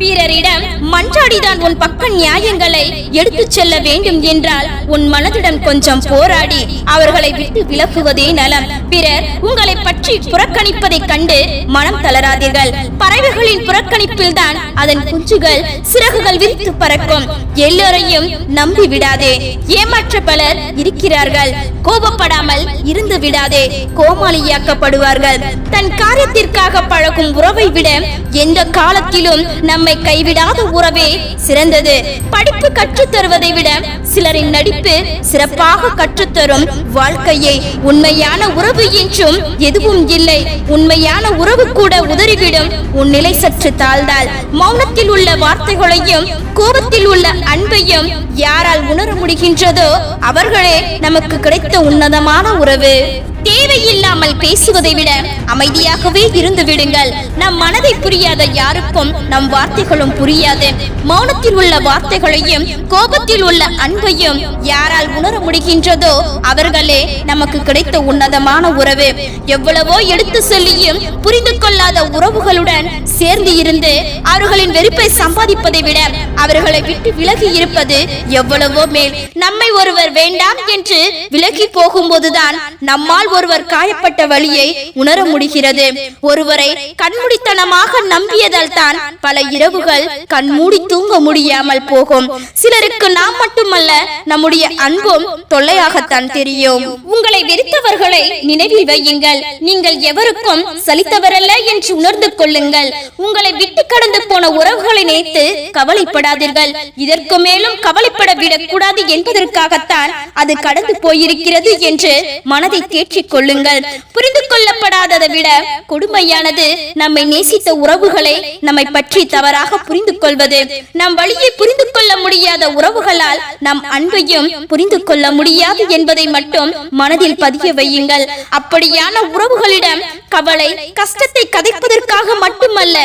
பிறரிடம் மன்றாடிதான் உன் பக்க நியாயங்களை எடுத்துச் செல்ல வேண்டும் என்றால் உன் மனதிடம் கொஞ்சம் போராடி அவர்களை விட்டு விலக்குவதே நலம். பிறர் உங்களை பற்றி புறக்கணிப்பதை கண்டு மனம் தளராதீர்கள். பறவைகளின் புறக்கணிப்பில் தான் அதன் குஞ்சுகள் சிறகுகள் விரித்து பறக்கும். எல்லோரையும் நம்பி விடாதே. ஏமாற்ற பலர் இருக்கிறார்கள். கோபப்படாமல் இருந்து விடாதே. கோமாளியாக்கப்படுவார்கள். தன் காரியத்திற்காக பழகும் உறவை விட எந்த காலத்திலும் நம்மை கைவிடாத உறவே சிறந்தது. படிப்பு கற்றுத் தருவதை விட சிலரின் நடிப்பு சிறப்பாக கற்றுத்தரும் வாழ்க்கையை. உண்மையான உறவு என்றும் எதுவும் இல்லை. உண்மையான உறவு கூட உதறிவிடும். உன் நிலை சற்று தாழ்ந்தால் மௌனத்தில் உள்ள வார்த்தைகளையும் கோபத்தில் உள்ள அன்பையும் யாரால் உணர முடிகின்றதோ அவர்களே நமக்கு கிடைத்த உன்னதமான உறவு. தேவையில்லாமல் பேசுவதை விட அமைதியாகவே இருந்து விடுங்கள். நம் மனதை புரியாத யாருக்கும் நம் வார்த்தைகளும் புரியாது. மௌனத்தில் உள்ள வார்த்தைகளையும் கோபத்தில் உள்ள அன்பையும் யாரால் உணர முடிகின்றதோ அவர்களே நமக்கு கிடைத்த உன்னதமான உறவு. எவ்வளவோ எடுத்து சொல்லியும் புரிந்து கொள்ளாத உறவுகளுடன் சேர்ந்து இருந்து அவர்களின் வெறுப்பை சம்பாதிப்பதை விட அவர்களை விட்டு விலகி இருப்பது எவ்வளவோ மேல். நம்மை ஒருவர் வேண்டாம் என்று விலகி போகும்போதுதான் நம்மால் ஒருவர் காயப்பட்ட வழியை உணர முடிகிறது. ஒருவரை கண்முடித்தனமாக நம்பியதால் தான் பல இரவுகள் கண்மூடி தூங்க முடியாமல் போகும். சிலருக்கு நாம் மட்டுமல்ல நம்முடைய அன்பும் தொல்லையாகத்தான் தெரியும். உங்களை வெறுத்தவர்களை நினைவில் வையுங்கள். நீங்கள் எவருக்கும் சலித்தவரல்ல என்று உணர்ந்து கொள்ளுங்கள். உங்களை விட்டு கடந்து போன உறவுகளை நினைத்து கவலைப்படாதீர்கள். இதற்கு மேலும் கவலைப்பட விடக்கூடாது என்பதற்காகத்தான் அது கடந்து போயிருக்கிறது என்று மனதை தேற்றி மாற்றிக் கொள்ளுங்கள் புரிந்து கொள்ளப்படாததை விட கொடுமையானது நம்மை நேசித்த உறவுகளை நம்மை பற்றி தவறாக புரிந்து கொள்வது நம் வழியை புரிந்து கொள்ள முடியாத உறவுகளால் நம் அன்பையும் புரிந்து கொள்ள முடியாது என்பதை மட்டும் மனதில் பதிய வையுங்கள். அப்படியான உறவுகளிடம் கவலை கஷ்டத்தை கதைப்பதற்காக மட்டுமல்ல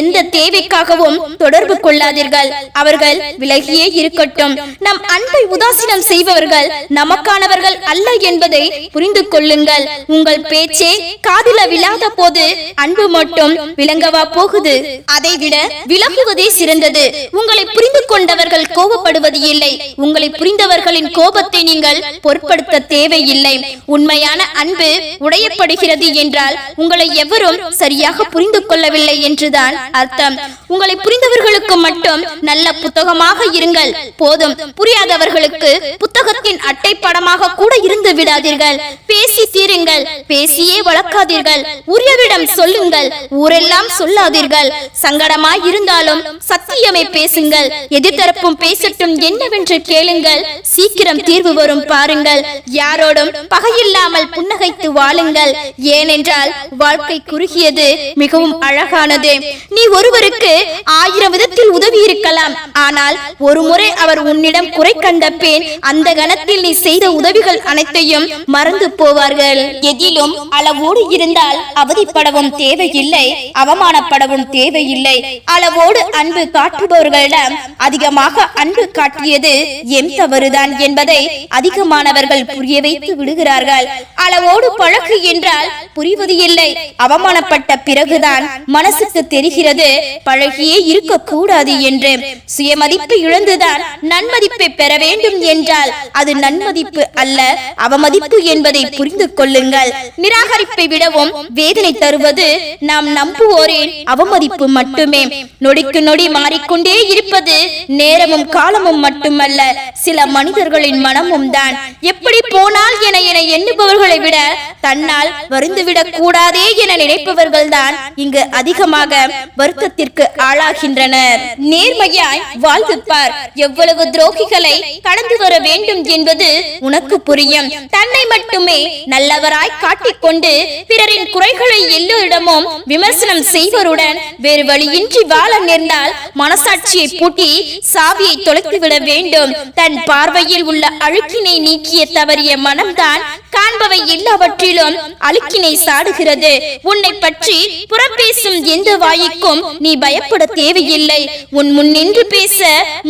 எந்த தேவைக்காகவும் தொடர்பு கொள்ளாதீர்கள். அவர்கள் விலகியே இருக்கட்டும். நம் அன்பை உதாசீனம் செய்பவர்கள் நமக்கானவர்கள் அல்ல என்பதை புரிந்து கொள்ளுங்கள் உங்கள் பேச்சே காதில விழாத போது அன்பு மட்டும் விளங்கவா போகுது. அதை விட விலகுவதே சிறந்தது. உங்களை புரிந்து கொண்டவர்கள் கோபப்படுவது இல்லை. உங்களை புரிந்தவர்களின் கோபத்தை நீங்கள் பொருட்படுத்த தேவையில்லை. உண்மையான அன்பு உடையப்படுகிறது என்றால் உங்களை எவரும் சரியாக புரிந்து கொள்ளவில்லை என்றுதான் அர்த்தம். உங்களை புரிந்தவர்களுக்கு மட்டும் நல்ல புத்தகமாக இருங்கள். போதும். புரியாதவர்களுக்கு புத்தகத்தின் அட்டை படமாக கூட இருந்து விடாதீர்கள். பேசி பேசியிருங்கள். பேசியே வளர்க்காதீர்கள். உரியவிடம் சொல்லுங்கள். ஊரெல்லாம் சொல்லாதீர்கள். சங்கடமாய் இருந்தாலும் சத்தியமே பேசுங்கள். எதிர்த்தரப்பும் பேசட்டும் என்னவென்று கேளுங்கள். சீக்கிரம் தீர்வு வரும் பாருங்கள். யாரோடும் பகையில்லாமல் புன்னகைத்து வாழுங்கள். ஏனென்றால் வாழ்க்கை குறுகியது மிகவும் அழகானது. நீ ஒருவருக்கு ஆயிரம் விதத்தில் உதவி இருக்கலாம். ஆனால் ஒரு முறை அவர் உன்னிடம் குறை கண்ட பின் அந்த கணத்தில் நீ செய்த உதவிகள் அனைத்தையும் மறந்து போவார்கள். கொள்ளுங்கள் எதிலும் அளவோடு இருந்தால் அவதிப்படவும் தேவையில்லை அவமானப்படவும் தேவையில்லை. அளவோடு அன்பு காட்டுபவர்களிடம் அதிகமாக அன்பு காட்டியது எம் தவறுதான் என்பதை அதிகமானவர்கள் புரிய வைத்து விடுகிறார்கள். அளவோடு பழக்கு என்றால் புரிவது இல்லை. அவமானப்பட்ட பிறகுதான் மனசுக்கு தெரிகிறது பழகியே இருக்க கூடாது என்று. சுயமதிப்பு இழந்துதான் நன்மதிப்பை பெற வேண்டும் என்றால் அது நன்மதிப்பு அல்ல அவமதிப்பு என்பதை புரிந்து கொள்ளுங்கள். நிராகரிப்பை விடவும் வேதனை தருவது நாம் நம்புவோரின் அவமதிப்பு மட்டுமே. நொடிக்கு நொடி மாறிக்கொண்டே இருப்பது நேரமும் காலமும் மட்டுமல்ல சில மனிதர்களின் மனமும் தான். எப்படி போனால் என என எண்ணுபவர்களை விட தன்னால் வருந்துவிடக் கூடாதே என நினைப்பவர்கள் தான் இங்கு அதிகமாக வருத்தத்திற்கு ஆளாகின்றனர். நேர்மையாய் வாழ்ந்துப்பார். எவ்வளவு துரோகிகளை கடந்து வர வேண்டும் என்பது உனக்கு புரியும். தன்னை மட்டுமே நல்லவராய் காட்டிக்கொண்டு பிறரின் குறைகளை எல்லோரிடமும் விமர்சனம் செய்வருடன் வேறு வழியின்றி வாழ நேர்ந்தால் மனசாட்சியை பூட்டி சாவியை தொலைத்துவிட வேண்டும். தன் பார்வையில் உள்ள அழுக்கினை நீக்கிய தவறிய மனம்தான் காண்பவை எல்லாவற்றிலும் அழுக்கினை சாடுகிறது. உன்னை பற்றி புறப்பேசும் எந்த வாய்க்கும் நீ பயப்பட தேவையில்லை. உன் முன் நின்று பேச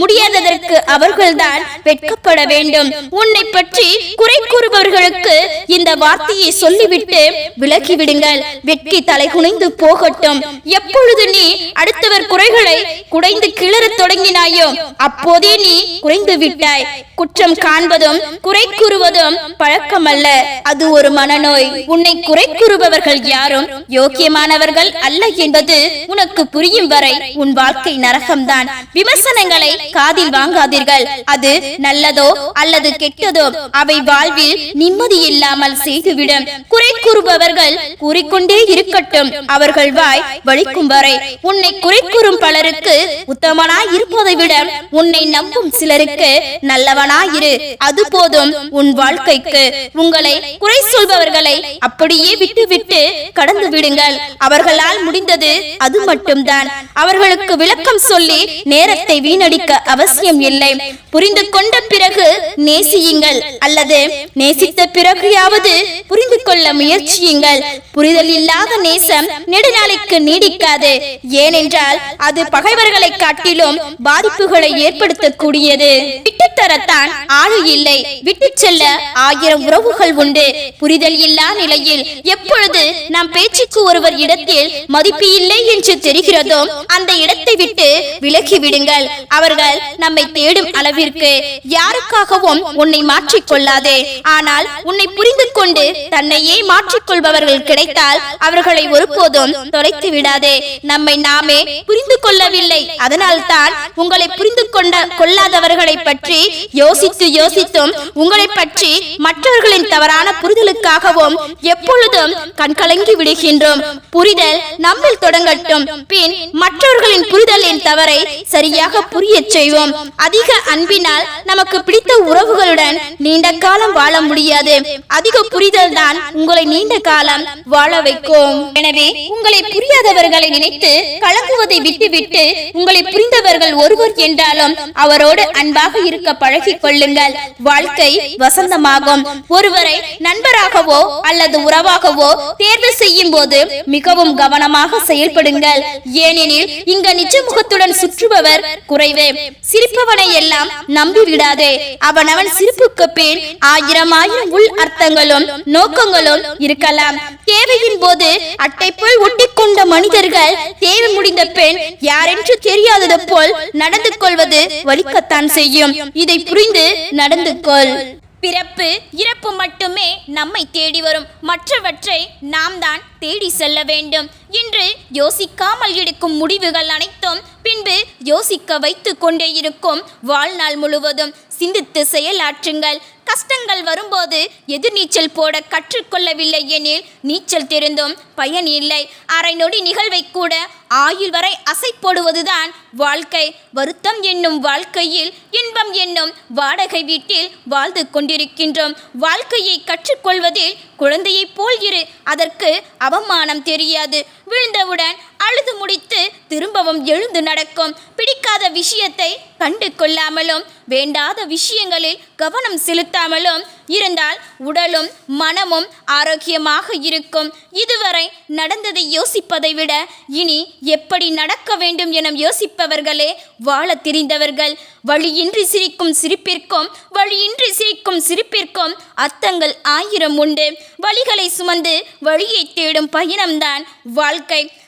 முடியாததற்கு அவர்கள்தான் வெட்கப்பட வேண்டும். உன்னை பற்றி குறை கூறுபவர்களுக்கு இந்த வார்த்தையை சொல்லிவிட்டு விலகி விடுங்கள். வெட்கி தலை குனிந்து போகட்டும். எப்பொழுது நீ அடுத்தவர் குறைகளை குடைந்து கிளறத் தொடங்கினாயோ அப்போதே நீ குறைந்து விட்டாய். குற்றம் காண்பதும் குறை கூறுவதும் பழக்கம் அல்ல அது ஒரு மனநோய். உன்னை குறை கூறுபவர்கள் யாரும் யோக்கியமானவர்கள் அல்ல என்பது உனக்கு புரியும் வரை உன் வாழ்க்கை நரகம்தான். விமர்சனங்களை காதில் வாங்காதீர்கள். அது நல்லதோ அல்லது கெட்டதோ அவை வாழ்வில் நிம்மதி இல்லாமல் செய்துவிடும் குறை கூறுபவர்கள் கூறிக்கொண்டே இருக்கட்டும். அவர்கள் வாய் வலிக்கும் வரை உன்னை குறை கூறும் பலருக்கு உத்தமனாய் இருப்பதை விட உன்னை நம்பும் சிலருக்கு நல்லவனாயிரு. அது போதும் உன் வாழ்க்கைக்கு. உங்களை குறை சொல்பவர்களை அப்படியே விட்டுவிட்டு கடந்து விடுங்கள். அவர்களால் முடிந்தது அது மட்டும்தான். அவர்களுக்கு விளக்கம் சொல்லி நேரத்தை வீணடிக்க அவசியம் இல்லை. புரிந்து கொண்ட பிறகு நேசியுங்கள். அல்லது நேசித்த பிறகு யாவது புரிந்து கொள்ள முயற்சியுங்கள். புரிதல் இல்லாத நேசம் நெடுநாளைக்கு நீடிக்காது. ஏனென்றால் அது பகைவர்களை காட்டிலும் பாதிப்புகளை ஏற்படுத்தக்கூடியது. விட்டுத்தரத்தான் ஆளு இல்லை. விட்டு செல்ல ஆயிரம் உறவுகள் உண்டு. புரிதல் இல்லா நிலையில் எப்பொழுது நம் பேச்சுக்கு ஒருவர் இடத்தில் மதிப்பு இல்லை என்று தெரிகிறதோ அந்த இடத்தை விட்டு விலகி விடுங்கள். அவர்கள் நம்மை தேடும் அளவிற்கு யாருக்காகவும் உன்னை மாற்றிக் கொள்ளாதே. ஆனால் உன்னை புரிந்து கொண்டு தன்னையே மாற்றிக் கொள்பவர்கள் கிடைத்தால் அவர்களை ஒருபோதும் தொலைத்து விடாதே. நம்மை நாமே புரிந்து கொள்ளவில்லை. அதனால்தான் உங்களை புரிந்து கொண்ட கொள்ளாதவர்களை பற்றி யோசித்து யோசித்தும் உங்களை பற்றி மற்றவர்களின் தவறான புரிதலுக்காகவும் எப்பொழுதும் கண்கலங்கி விடுகின்றோம். புரிதல் நம்மில் தொடங்கட்டும். பின் மற்றவர்களின் புரிதலின் தவறை சரியாக புரிய செய்வோம். அதிக அன்பினால் நமக்கு பிடித்த உறவுகளுடன் நீண்ட காலம் வாழ முடியாது. அதிக புரிதல் தான் உங்களை நீண்ட காலம் வாழ வைக்கும். எனவே உங்களை புரியாதவர்களை நினைத்து கலங்குவதை விட்டுவிட்டு உங்களை புரிந்தவர்கள் ஒருவர் என்றாலும் அவரோடு அன்பாக இருக்க பழகிக் கொள்ளுங்கள். வாழ்க்கை வசந்தமாகும். ஒருவரை நண்பராகவோ அல்லது உறவாகவோ தேர்வு செய்யும் போது மிகவும் கவனமாக செயல்படுங்கள். ஏனெனில் இங்க நிஜ முகத்துடன் சுற்றுபவர் குறைவே. சிரிப்பவனை எல்லாம் நம்பி விடாதே அவனவன் சிரிப்புக்கு பின் ஆயிரம் ஆயிரம் உள் அர்த்தங்களும் நோக்கங்களும் இருக்கலாம். தேவையின் போது அட்டை போல் ஒட்டிக்கொண்ட மனிதர்கள் தேவை முடிந்த பெண் யாரென்று தெரியாதது போல் நடந்து கொள்வது வலிக்கத்தான் செய்யும். இதை புரிந்து நடந்து கொள் பிறப்பு இறப்பு மட்டுமே நம்மை தேடி வரும். மற்றவற்றை நாம் தான் தேடி செல்ல வேண்டும். என்று யோசிக்காமல் எடுக்கும் முடிவுகள் அனைத்தும் பின்பு யோசிக்க வைத்து கொண்டே இருக்கும். வாழ்நாள் முழுவதும் சிந்தித்து செயலாற்றுங்கள். கஷ்டங்கள் வரும்போது எதிர்நீச்சல் போட கற்றுக்கொள்ளவில்லை எனில் நீச்சல் தெரிந்தும் பயன் இல்லை. அரை நொடி நிகழ்வை கூட ஆயுள் வரை அசை போடுவதுதான் வாழ்க்கை. வருத்தம் என்னும் வாழ்க்கையில் இன்பம் என்னும் வாடகை வீட்டில் வாழ்ந்து கொண்டிருக்கின்றோம். வாழ்க்கையை கற்றுக்கொள்வதில் குழந்தையைப் போல் இரு. அதற்கு அவமானம் தெரியாது. விழுந்தவுடன் அழுது முடித்து திரும்பவும் எழுந்து நடக்கும். பிடிக்காத விஷயத்தை கண்டு கொள்ளாமலும் வேண்டாத விஷயங்களில் கவனம் செலுத்தாமலும் இருந்தால் உடலும் மனமும் ஆரோக்கியமாக இருக்கும். இதுவரை நடந்ததை யோசிப்பதை விட இனி எப்படி நடக்க வேண்டும் என யோசிப்பவர்களே வாழ தெரிந்தவர்கள். வழியின்றி சிரிக்கும் சிரிப்பிற்கும் வழியின்றி சிரிக்கும் சிரிப்பிற்கும் அர்த்தங்கள் ஆயிரம் உண்டு. வழிகளை சுமந்து வழியை தேடும் பயணம்தான் வாழ்க்கை.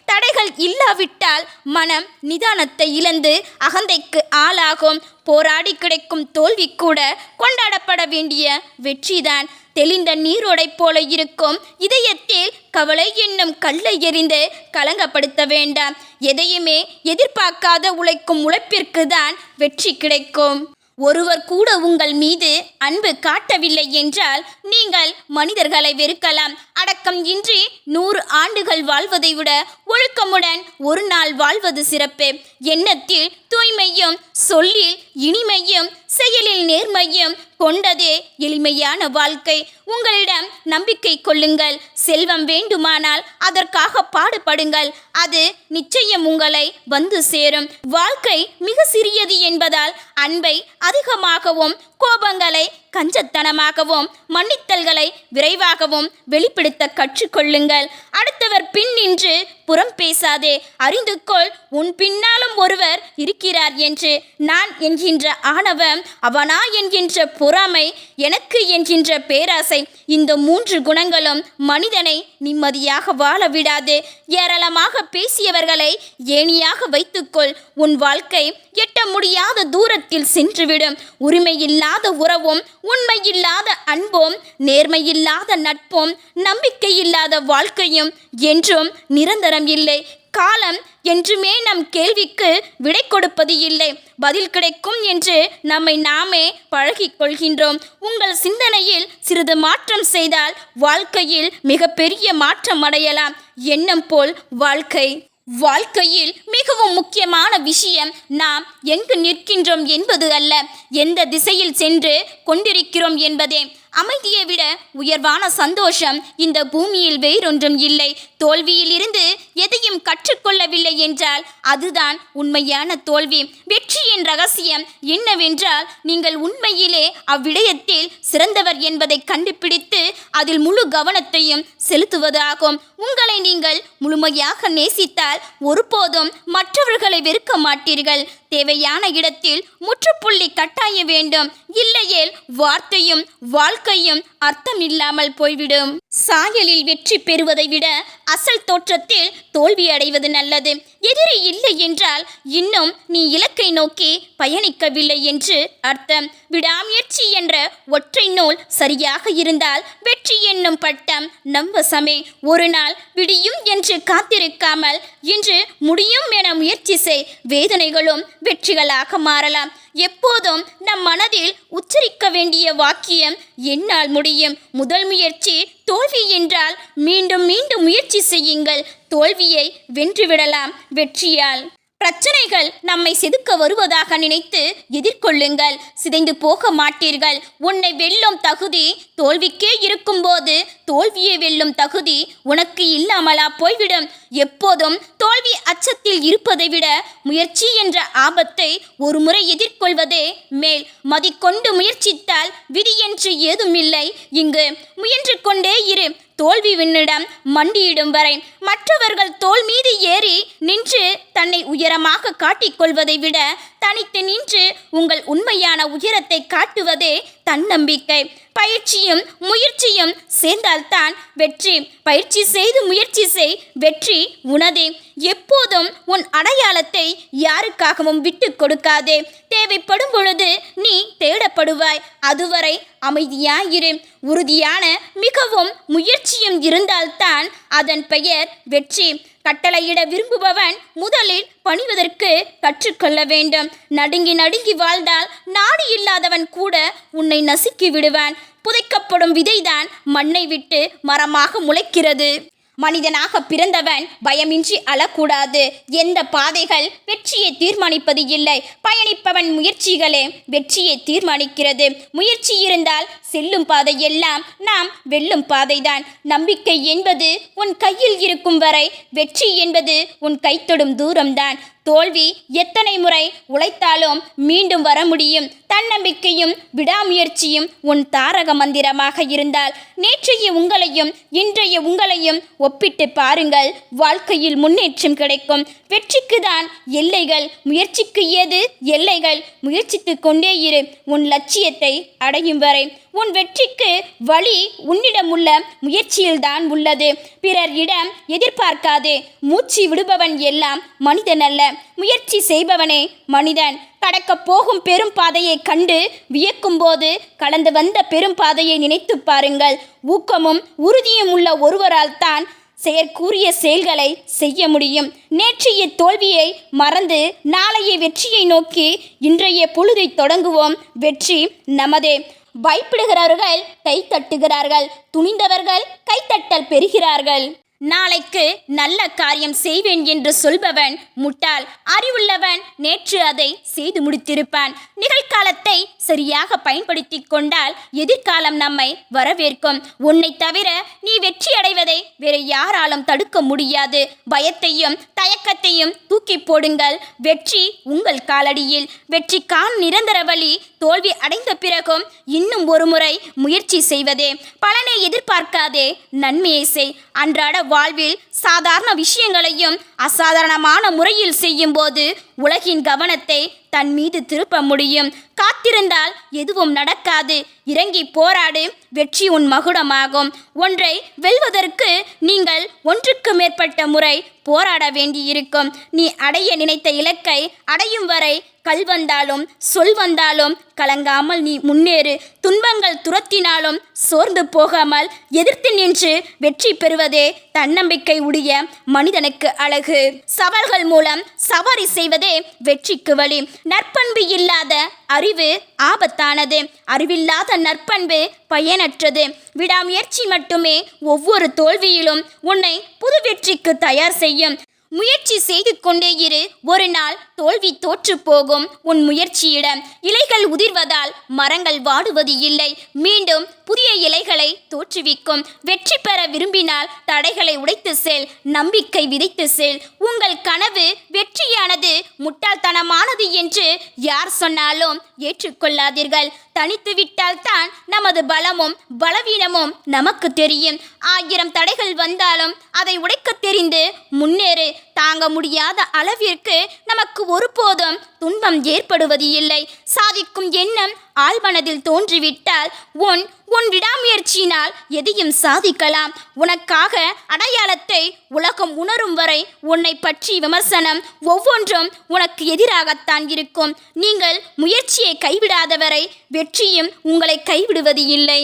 தடைகள் இல்லாவிட்டால் மனம் நிதானத்தை இழந்து அகந்தைக்கு ஆளாகும். போராடி கிடைக்கும் தோல்வி கூட கொண்டாடப்பட வேண்டிய வெற்றிதான். தெளிந்த நீரோடை போல இருக்கும். இதயத்தில் கவலை என்னும் கல்லை எறிந்து கலங்கப்படுத்த வேண்டாம். எதையுமே எதிர்பார்க்காத உழைக்கும் உழைப்பிற்கு தான் வெற்றி கிடைக்கும். ஒருவர் கூட உங்கள் மீது அன்பு காட்டவில்லை என்றால் நீங்கள் மனிதர்களை வெறுக்கலாம். அடக்கம் இன்றி நூறு ஆண்டுகள் வாழ்வதை விட ஒழுக்கமுடன் ஒரு நாள் வாழ்வது சிறப்பு. எண்ணத்தில் தூய்மையும் சொல்லில் இனிமையும் செயலில் நேர்மையும் கொண்டதே எளிமையான வாழ்க்கை. உங்களிடம் நம்பிக்கை கொள்ளுங்கள். செல்வம் வேண்டுமானால் அதற்காக பாடுபடுங்கள். அது நிச்சயம் உங்களை வந்து சேரும். வாழ்க்கை மிக சிறியது என்பதால் அன்பை அதிகமாகவும் கோபங்களை கஞ்சத்தனமாகவும் மன்னித்தல்களை விரைவாகவும் வெளிப்படுத்த கற்றுக்கொள்ளுங்கள். அடுத்தவர் பின் நின்று புறம் பேசாதே. அறிந்து கொள் உன் பின்னாலும் ஒருவர் இருக்கிறார் என்று நான் என்கின்ற ஆணவம் அவனா என்கின்ற பொறாமை எனக்கு என்கின்ற பேராசை இந்த மூன்று குணங்களும் மனிதனை நிம்மதியாக வாழ விடாது. ஏராளமாக பேசியவர்களை ஏணியாக வைத்துக்கொள். உன் வாழ்க்கை எட்ட முடியாத தூரத்தில் சென்றுவிடும். உரிமையில்லா இல்லாத உறவும் உண்மையில்லாத அன்பும் நேர்மையில்லாத நட்பும் நம்பிக்கையில்லாத வாழ்க்கையும் என்றும் நிரந்தரம் இல்லை. காலம் என்றுமே நம் கேள்விக்கு விடை கொடுப்பது இல்லை. பதில் கிடைக்கும் என்று நம்மை நாமே பழகிக் கொள்கின்றோம். உங்கள் சிந்தனையில் சிறிது மாற்றம் செய்தால் வாழ்க்கையில் மிகப்பெரிய மாற்றம் அடையலாம். எண்ணம் போல் வாழ்க்கை. வாழ்க்கையில் மிகவும் முக்கியமான விஷயம் நாம் எங்கு நிற்கின்றோம் என்பது அல்ல. எந்த திசையில் சென்று கொண்டிருக்கிறோம் என்பதே. அமைதியை விட உயர்வான சந்தோஷம் இந்த பூமியில் வேறொன்றும் இல்லை. தோல்வியிலிருந்து எதையும் கற்றுக்கொள்ளவில்லை என்றால் அதுதான் உண்மையான தோல்வி. வெற்றியின் ரகசியம் என்னவென்றால் நீங்கள் உண்மையிலே அவ்விடயத்தில் சிறந்தவர் என்பதை கண்டுபிடித்து அதில் முழு கவனத்தையும் செலுத்துவது ஆகும் உங்களை நீங்கள் முழுமையாக நேசித்தால் ஒருபோதும் மற்றவர்களை வெறுக்க மாட்டீர்கள். தேவையான இடத்தில் முற்றுப்புள்ளி கட்டாய வேண்டும். இல்லையேல் வார்த்தையும் வாழ்க்கை வாழ்க்கையும் அர்த்தமில்லாமல் போய்விடும். சாயலில் வெற்றி பெறுவதை விட அசல் தோற்றத்தில் தோல்வி அடைவது நல்லது. எதிரி இல்லை என்றால் இன்னும் நீ இலக்கை நோக்கி பயணிக்கவில்லை என்று அர்த்தம். விடாமுயற்சி என்ற ஒற்றை நூல் சரியாக இருந்தால் வெற்றி என்னும் பட்டம் நம்பசமே ஒரு நாள் விடியும் என்று காத்திருக்காமல் இன்று முடியும் என முயற்சி செய். வேதனைகளும் வெற்றிகளாக மாறலாம். எப்போதும் நம் மனதில் உச்சரிக்க வேண்டிய வாக்கியம் என்னால் முடியும். முதல் முயற்சி தோல்வி என்றால் மீண்டும் மீண்டும் முயற்சி செய்யுங்கள். தோல்வியை வென்றுவிடலாம். வெற்றியால். பிரச்சனைகள் நம்மை செதுக்க வருவதாக நினைத்து எதிர்கொள்ளுங்கள். சிதைந்து போக மாட்டீர்கள். உன்னை வெல்லும் தகுதி தோல்விக்கே இருக்கும்போது தோல்வியை வெல்லும் தகுதி உனக்கு இல்லாமலா போய்விடும். எப்போதும் தோல்வி அச்சத்தில் இருப்பதை விட முயற்சி என்ற ஆபத்தை ஒரு முறை எதிர்கொள்வதே மேல். மதிக்கொண்டு முயற்சித்தால் விதி என்று ஏதும் இல்லை. இங்கு முயன்று கொண்டே இரு. தோல்வி விண்ணிடம் மண்டியிடும் வரை மற்றவர்கள் தோல் மீது ஏறி நின்று தன்னை உயரமாக காட்டிக்கொள்வதை விட தனித்து நின்று உங்கள் உண்மையான உயரத்தை காட்டுவதே தன்னம்பிக்கை. பயிற்சியும் முயற்சியும் சேர்ந்தால்தான் வெற்றி. பயிற்சி செய்து முயற்சி செய் வெற்றி உனதே. எப்போதும் உன் அடையாளத்தை யாருக்காகவும் விட்டு கொடுக்காதே. தேவைப்படும் பொழுது நீ தேடப்படுவாய். அதுவரை அமைதியாயிரு. உறுதியான மிகவும் முயற்சியும் இருந்தால்தான் அதன் பெயர் வெற்றி. கட்டளையிட விரும்புபவன் முதலில் பணிவதற்கு கற்றுக்கொள்ள வேண்டும். நடுங்கி நடுங்கி வாழ்ந்தால் நாடு இல்லாதவன் கூட உன்னை நசுக்கி விடுவான். புதைக்கப்படும் விதைதான் மண்ணை விட்டு மரமாக முளைக்கிறது. மனிதனாக பிறந்தவன் பயமின்றி அழக்கூடாது. எந்த பாதைகள் வெற்றியை தீர்மானிப்பது இல்லை. பயணிப்பவன் முயற்சிகளே வெற்றியை தீர்மானிக்கிறது. முயற்சி இருந்தால் செல்லும் பாதை எல்லாம் நாம் வெல்லும் பாதைதான். நம்பிக்கை என்பது உன் கையில் இருக்கும் வரை வெற்றி என்பது உன் கைத்தொடும் தூரம்தான். தோல்வி எத்தனை முறை உழைத்தாலும் மீண்டும் வர முடியும். தன்னம்பிக்கையும் விடாமுயற்சியும் உன் தாரக மந்திரமாக இருந்தால் நேற்றைய உங்களையும் இன்றைய உங்களையும் ஒப்பிட்டு பாருங்கள். வாழ்க்கையில் முன்னேற்றம் கிடைக்கும். வெற்றிக்கு தான் எல்லைகள் முயற்சிக்கு ஏது? எல்லைகள் முயற்சித்து கொண்டே இரு. உன் லட்சியத்தை அடையும் வரை உன் வெற்றிக்கு வழி உன்னிடம் உள்ள முயற்சியில்தான் உள்ளது. பிறர் இடம் எதிர்பார்க்காதே. மூச்சு விடுபவன் எல்லாம் மனிதன் அல்ல முயற்சி செய்பவனே மனிதன். கடக்கப் போகும் பெரும் பாதையை கண்டு வியக்கும்போது கடந்து வந்த பெரும் பாதையை நினைத்து பாருங்கள். ஊக்கமும் உறுதியும் உள்ள ஒருவரால் தான் செயற்கூறிய செயல்களை செய்ய முடியும். நேற்றைய தோல்வியை மறந்து நாளைய வெற்றியை நோக்கி இன்றைய பொழுதை தொடங்குவோம். வெற்றி நமதே. பயப்படுகிறவர்கள் கை தட்டுகிறார்கள் துணிந்தவர்கள் கைத்தட்டல் பெறுகிறார்கள். நாளைக்கு நல்ல காரியம் செய்வேன் என்று சொல்பவன் முட்டாள் அறிவுள்ளவன் நேற்று அதை செய்து முடித்திருப்பான். நிகழ்காலத்தை சரியாக பயன்படுத்தி கொண்டால் எதிர்காலம் நம்மை வரவேற்கும். உன்னை தவிர நீ வெற்றி அடைவதை வேறு யாராலும் தடுக்க முடியாது. பயத்தையும் தயக்கத்தையும் தூக்கி போடுங்கள். வெற்றி உங்கள் காலடியில். வெற்றிக்கான் நிரந்தர வழி தோல்வி அடைந்த பிறகும் இன்னும் ஒரு முறை முயற்சி செய்வதே. பலனை எதிர்பார்க்காதே. நன்மையை செய். அன்றாட வாழ்வில் சாதாரண விஷயங்களையும் அசாதாரணமான முறையில் செய்யும்போது உலகின் கவனத்தை தன் மீது திருப்ப முடியும். காத்திருந்தால் எதுவும் நடக்காது. இறங்கி போராடு. வெற்றி உன் மகுடமாகும். ஒன்றை வெல்வதற்கு நீங்கள் ஒன்றுக்கு மேற்பட்ட முறை போராட வேண்டியிருக்கும். நீ அடைய நினைத்த இலக்கை அடையும் வரை கல் வந்தாலும் சொல் வந்தாலும் கலங்காமல் நீ முன்னேறு. துன்பங்கள் துரத்தினாலும் சோர்ந்து போகாமல் எதிர்த்து நின்று வெற்றி பெறுவதே தன்னம்பிக்கை உடைய மனிதனுக்கு அழகு. சவால்கள் மூலம் சவாரி செய்வதே வெற்றிக்கு வழி. நற்பண்பு இல்லாத அறிவு ஆபத்தானது. அறிவில்லாத நற்பண்பு பயனற்றது. விடாமுயற்சி மட்டுமே ஒவ்வொரு தோல்வியிலும் உன்னை புது வெற்றிக்கு தயார் செய்யும். முயற்சி செய்து கொண்டே இரு. ஒரு நாள் தோல்வி தோற்று போகும். உன் முயற்சியிடம் இலைகள் உதிர்வதால் மரங்கள் வாடுவது இல்லை. மீண்டும் புதிய இலைகளை தோற்றுவிக்கும். வெற்றி பெற விரும்பினால் தடைகளை உடைத்து செல். நம்பிக்கை விதைத்து செல். உங்கள் கனவு வெற்றியானது முட்டாள்தனமானது என்று யார் சொன்னாலும் ஏற்றுக்கொள்ளாதீர்கள். தனித்து விட்டால்தான் நமது பலமும் பலவீனமும் நமக்கு தெரியும். ஆயிரம் தடைகள் வந்தாலும் அதை உடைக்க தெரிந்து முன்னேறு. தாங்க முடியாத அளவிற்கு நமக்கு ஒருபோதும் துன்பம் ஏற்படுவது இல்லை. சாதிக்கும் எண்ணம் ஆழ்மனதில் தோன்றிவிட்டால் உன் உன் விடாமுயற்சியினால் எதையும் சாதிக்கலாம். உனக்காக அடையாளத்தை உலகம் உணரும் வரை உன்னை பற்றி விமர்சனம் ஒவ்வொன்றும் உனக்கு எதிராகத்தான் இருக்கும். நீங்கள் முயற்சியை கைவிடாதவரை வெற்றியும் உங்களை கைவிடுவது இல்லை.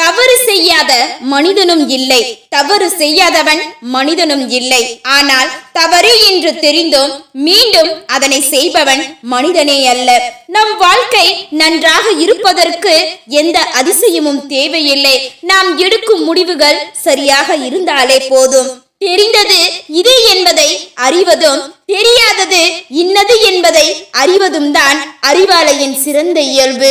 தவறு செய்யாத மனிதனும் இல்லை. தவறு செய்யாதவன் மனிதனும் இல்லை. ஆனால் தவறு என்று தெரிந்தும் மீண்டும் அதனை செய்பவன் மனிதனே அல்ல. நம் வாழ்க்கை நன்றாக இருப்பதற்கு எந்த அதிசயமும் தேவையில்லை. நாம் எடுக்கும் முடிவுகள் சரியாக இருந்தாலே போதும். தெரிந்தது இது என்பதை அறிவதும் தெரியாதது இன்னது என்பதை அறிவதும் தான் அறிவாளையின் சிறந்த இயல்பு.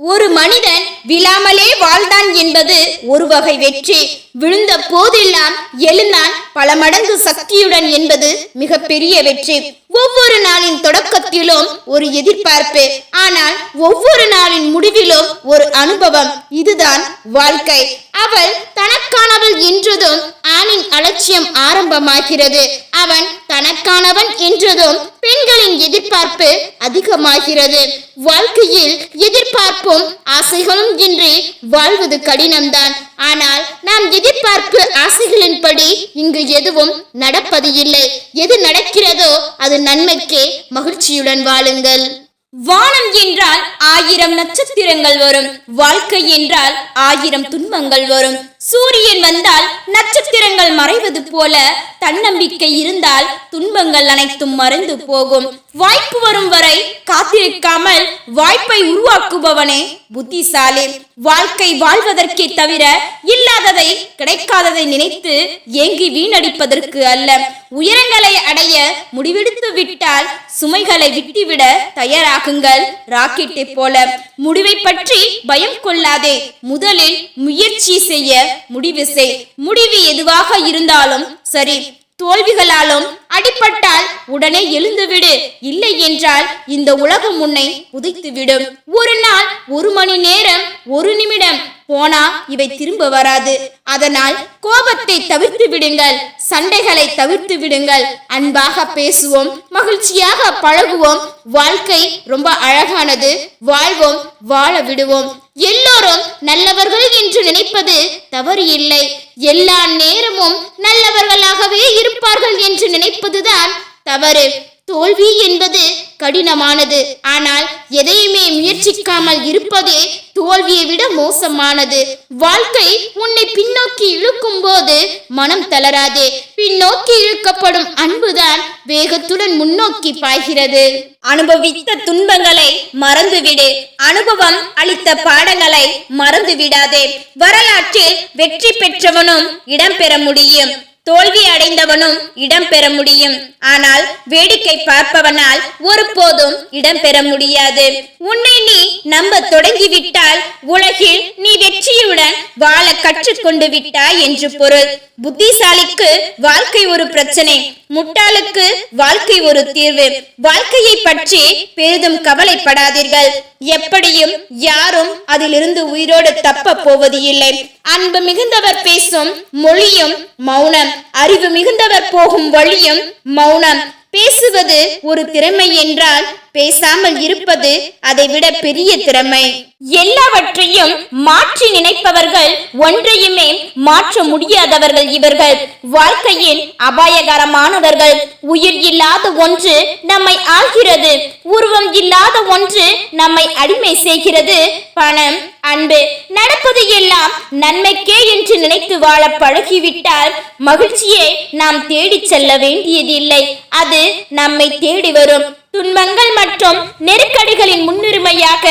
ஒரு மனிதன் விழாமலே வாழ்ந்தான் என்பது ஒரு வகை வெற்றி. விழுந்த போதெல்லாம் எழுந்தான் பல மடங்கு சக்தியுடன் என்பது மிகப்பெரிய வெற்றி. ஒவ்வொரு நாளின் தொடக்கத்திலும் ஒரு எதிர்பார்ப்பு ஆனால் ஒவ்வொரு நாளின் முடிவிலும் ஒரு அனுபவம். இதுதான் வாழ்க்கை. அவள் தனக்கானவள் என்றதும் ஆணின் அலட்சியம் ஆரம்பமாகிறது. அவன் தனக்கானவன் என்றதும் பெண்களின் எதிர்பார்ப்பு அதிகமாகிறது. வாழ்க்கையில் எதிர்பார்ப்பும் ஆசைகளும் இன்றி வாழ்வது கடினம்தான். ஆனால் நாம் எதிர்பார்ப்பு ஆசைகளின்படி இங்கு எதுவும் நடப்பது இல்லை. எது நடக்கிறதோ அது நன்மைக்கே மகிழ்ச்சியுடன் வாழுங்கள். வானம் என்றால் ஆயிரம் நட்சத்திரங்கள் வரும். வாழ்க்கை என்றால் ஆயிரம் துன்பங்கள் வரும். சூரியன் வந்தால் நட்சத்திரங்கள் மறைவது போல தன்னம்பிக்கை இருந்தால் துன்பங்கள் அனைத்தும் மறைந்து போகும். வாய்ப்பு வரும் வரை காத்திருக்காமல் வாய்ப்பை உருவாக்குபவனே புத்திசாலி. வாழ்க்கை வாழ்வதற்கே தவிர இல்லாததை கிடைக்காததை நினைத்து ஏங்கி வீணடிப்பதற்கு அல்ல. உயரங்களை அடைய முடிவெடுத்து விட்டால் சுமைகளை விட்டுவிட தயாராகுங்கள் ராக்கெட்டை போல. முடிவை பற்றி பயம் கொள்ளாதே. முதலில் முயற்சி செய்ய முடிவு செய். முடிவு எதுவாக இருந்தாலும் சரி. தோல்விகளாலும் அடிபட்டால் உடனே எழுந்துவிடு. இல்லை என்றால் இந்த உலகம் உன்னை உதைத்துவிடும். ஒரு நாள் ஒரு மணி நேரம் ஒரு நிமிடம் போனா இவை திரும்ப வராது. அதனால் கோபத்தை தவிர்த்து விடுங்கள். சண்டைகளை தவிர்த்து விடுங்கள். அன்பாக பேசுவோம். மகிழ்ச்சியாக பழகுவோம். வாழ்க்கை ரொம்ப அழகானது. வாழ்வோம். வாழ விடுவோம். எல்லோரும் நல்லவர்கள் என்று நினைப்பது தவறு இல்லை. எல்லா நேரமும் நல்லவர்களாகவே இருப்பார்கள் என்று நினைப்பதுதான் தவறு. தோல்வி என்பது கடினமானது. ஆனால் எதையுமே முயற்சிக்காமல் இருப்பதே தோல்வியை விட மோசமானது. வாழ்க்கை உன்னை பின்னோக்கி இழுக்கும் போது மனம் தளராதே. பின்னோக்கி இழுக்கப்படும் அன்புதான் வேகத்துடன் முன்னோக்கி பாய்கிறது. அனுபவித்த துன்பங்களை மறந்துவிடு. அனுபவம் அளித்த பாடங்களை மறந்து விடாதே வரலாற்றில் வெற்றி பெற்றவனும் இடம்பெற முடியும். தோல்வி அடைந்தவனும் இடம்பெற முடியும். ஆனால் வேடிக்கை பார்ப்பவனால் ஒருபோதும் இடம்பெற முடியாது. உன்னை நீ நம்ப தொடங்கிவிட்டால் உலகில் நீ வெற்றியுடன் வாழ கற்றுக்கொண்டு விட்டாய் என்று பொருள். புத்திசாலிக்கு வாழ்க்கை ஒரு பிரச்சனை. முட்டாளுக்கு வாழ்க்கை ஒரு தீர்வு. வாழ்க்கையை பற்றி பெரிதும் கவலைப்படாதீர்கள். எப்படியும் யாரும் அதிலிருந்து உயிரோடு தப்ப போவது இல்லை. அன்பு மிகுந்தவர் பேசும் மொழியும் மௌனம். அறிவு மிகுந்தவர் போகும் வழியும் மௌனம். பேசுவது ஒரு திறமை என்றால் பேசாமல் இருப்பது அதைவிட பெரிய திறமை. எல்லாவற்றையும் மாற்றி நினைப்பவர்கள் ஒன்றையுமே மாற்ற முடியாதவர்கள் இவர்கள். வாழ்க்கையில் அபாயகரமானவர்கள். உயிர் இல்லாத ஒன்று நம்மை ஆள்கிறது. உருவம் இல்லாத ஒன்று நம்மை அடிமை செய்கிறது. பணம் அன்பு நடப்பது எல்லாம் நன்மைக்கே என்று நினைத்து வாழ பழகிவிட்டால் மகிழ்ச்சியை நாம் தேடிச் செல்ல வேண்டியதில்லை. அது நம்மை தேடி வரும். துன்பங்கள் மற்றும் நெருக்கடிகளின் முன்னுரிமையாக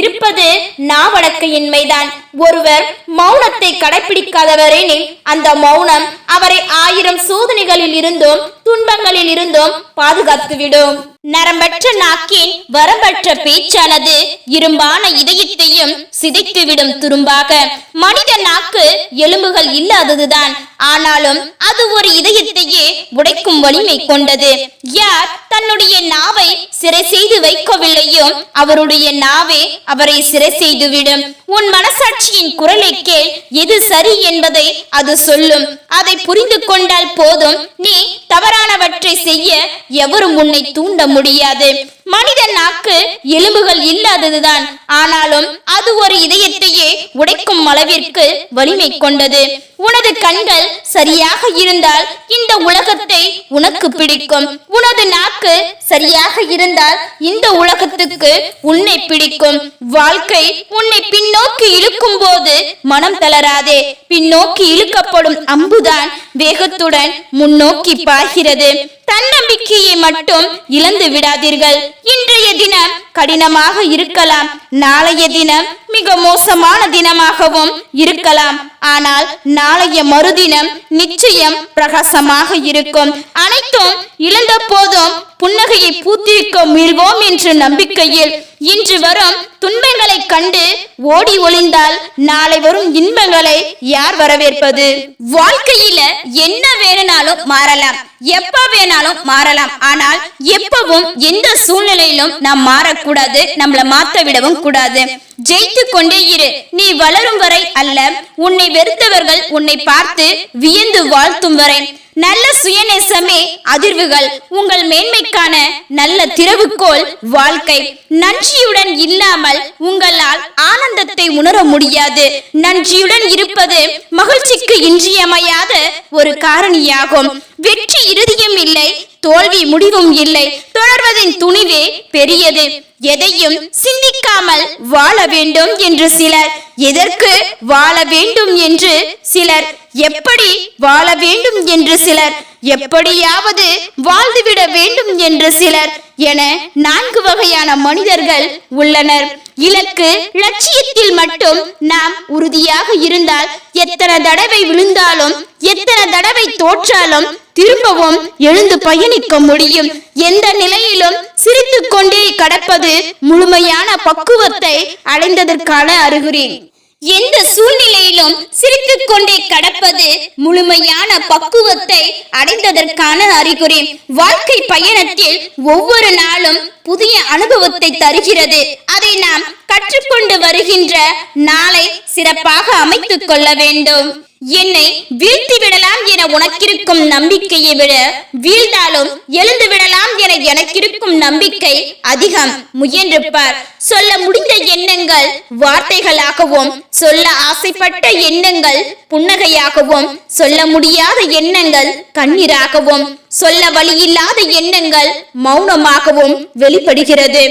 இருப்பது நாவடக்கையின்மைதான் ஒருவர் மௌனத்தை கடைபிடிக்காதவரெனில் அந்த மௌனம் அவரை ஆயிரம் சோதனைகளில் இருந்தும் துன்பங்களில் இருந்தும் பாதுகாத்துவிடும். நரம்பற்ற நாக்கின் வரம்பற்ற பேச்சானது இரும்பான இதயத்தையும் சிதைத்துவிடும் துரும்பாக. மனித நாக்கு எலும்புகள் இல்லாததுதான். ஆனாலும் அது ஒரு இதயத்தையே உடைக்கும் வலிமை கொண்டது. யார் தன்னுடைய நாவை சிறை செய்து வைக்கவில்லையோ அவருடைய நாவே அவரை சிறை செய்துவிடும். உன் மனசாட்சியின் குரலை கேள். எது சரி என்பதை அது சொல்லும். அதை புரிந்து கொண்டால் போதும். நீ தவறானவற்றை செய்ய எவரும் உன்னை தூண்ட முடியாது. மனித நாக்கு எலும்புகள் இல்லாததுதான். ஆனாலும் அது ஒரு இதயத்தையே உடைக்கும் அளவிற்கு வலிமை கொண்டது. உனது கண்கள் சரியாக இருந்தால் இந்த உலகத்தை உனக்கு பிடிக்கும். உனது நாக்கு சரியாக இருந்தால் இந்த உலகத்துக்கு உன்னை பிடிக்கும். வாழ்க்கை உன்னை பின்னோக்கி இழுக்கும் போது மனம் தளராதே. பின்னோக்கி இழுக்கப்படும் அம்புதான் வேகத்துடன் முன்னோக்கி பாய்கிறது. தன்னம்பிக்கையை மட்டும் இழந்து விடாதீர்கள். இன்றைய தினம் கடினமாக இருக்கலாம். நாளைய தினம் மிக மோசமான தினமாகவும் இருக்கலாம். ஆனால் நாளைய மறுதினம் நிச்சயம் பிரகாசமாக இருக்கும். அனைத்தும் இழந்த போதும் புன்னகையை பூத்திருக்க மீள்வோம் என்ற நம்பிக்கையில் இன்று வரும் துன்பங்களை கண்டு ஓடி ஒளிந்தால் நாளை வரும் இன்பங்களை யார் வரவேற்பது? வாழ்க்கையில என்ன வேணும்னாலும் மாறலாம். எப்ப வேணாலும் மாறலாம். ஆனால் எப்பவும் எந்த சூழ்நிலையிலும் நாம் மாறக்கூடாது. நம்மள மாத்த விடவும் கூடாது. ஜெயித்து கொண்டே இரு. நீ வளரும் வரை அல்ல. உன்னை வெறுத்தவர்கள் உன்னை பார்த்து வியந்து வாழ்த்தும் வரை. நல்ல சுயநேசமே அதிர்வுகள் உங்கள் மேன்மைக்கான நல்ல திறவுகோல் வாழ்க்கை நன்றியுடன் இல்லாமல் உங்களால் ஆனந்தத்தை உணர முடியாது. நன்றியுடன் இருப்பது மகிழ்ச்சிக்கு இன்றியமையாத ஒரு காரணியாகும். வெற்றி இறுதியும் இல்லை தோல்வி முடிவும் இல்லை. தொடர்வதின் துணிவே பெரியது. எதையும் சிந்திக்காமல் வாழ வேண்டும் என்று சிலர். எதற்கு வாழ வேண்டும் என்று சிலர்? எப்படி வாழ வேண்டும் என்று சிலர்? எப்படியாவது வாழ்ந்துவிட வேண்டும் என்று சிலர் என நான்கு வகையான மனிதர்கள் உள்ளனர். இலக்கு லட்சியத்தில் மட்டும் நாம் உறுதியாக இருந்தால் எத்தனை தடவை விழுந்தாலும் எத்தனை தடவை தோற்றாலும் திரும்பவும் எழுந்து பயணிக்க முடியும். எந்த நிலையிலும் சிரித்துக் கொண்டே கடப்பது முழுமையான பக்குவத்தை அடைந்ததற்கான அறிகுறி. எந்த சூழ்நிலையிலும் சிரித்துக் கொண்டே கடப்பது முழுமையான பக்குவத்தை அடைந்ததற்கான அறிகுறி. வாழ்க்கை பயணத்தில் ஒவ்வொரு நாளும் புதிய அனுபவத்தை தருகிறது. அதை நாம் கற்றுக்கொண்டு வருகின்ற நாளை சிறப்பாக அமைத்துக் கொள்ள வேண்டும். என்னை வீழ்த்தி விடலாம் என உனக்கிருக்கும் நம்பிக்கையை விட வீழ்ந்தாலும் எழுந்து விடலாம் என எனக்கிருக்கும் நம்பிக்கை அதிகம். முயன்று பார். சொல்ல முடிந்த எண்ணங்கள் வார்த்தைகளாகவும் சொல்ல ஆசைப்பட்ட எண்ணங்கள் புன்னகையாகவும் சொல்ல முடியாத எண்ணங்கள் கண்ணீராகவும் சொல்ல வழியில்லாத எண்ணங்கள் மௌனமாகவும் வெளிப்படுகிறது.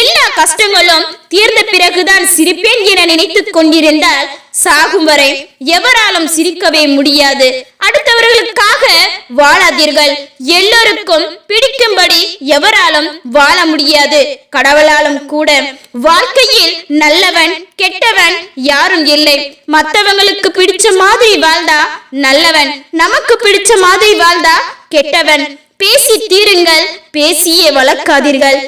எல்லா கஷ்டங்களும் தீர்ந்த பிறகுதான் சிரிப்பேன் என நினைத்துக் கொண்டிருந்தால் சாகும் வரை எவராலும் சிரிக்கவே முடியாது. அடுத்தவர்களுக்காக வாழாதீர்கள். எல்லோருக்கும் பிடிக்கும்படி எவராலும் வாழ முடியாது. கடவுளாலும் கூட. வாழ்க்கையில் நல்லவன் கெட்டவன் யாரும் இல்லை. மற்றவங்களுக்கு பிடிச்ச மாதிரி வாழ்ந்தா நல்லவன் நமக்கு பிடிச்ச மாதிரி வாழ்ந்தா கெட்டவன். பேசி தீருங்கள் பேசியே வளர்க்காதீர்கள்.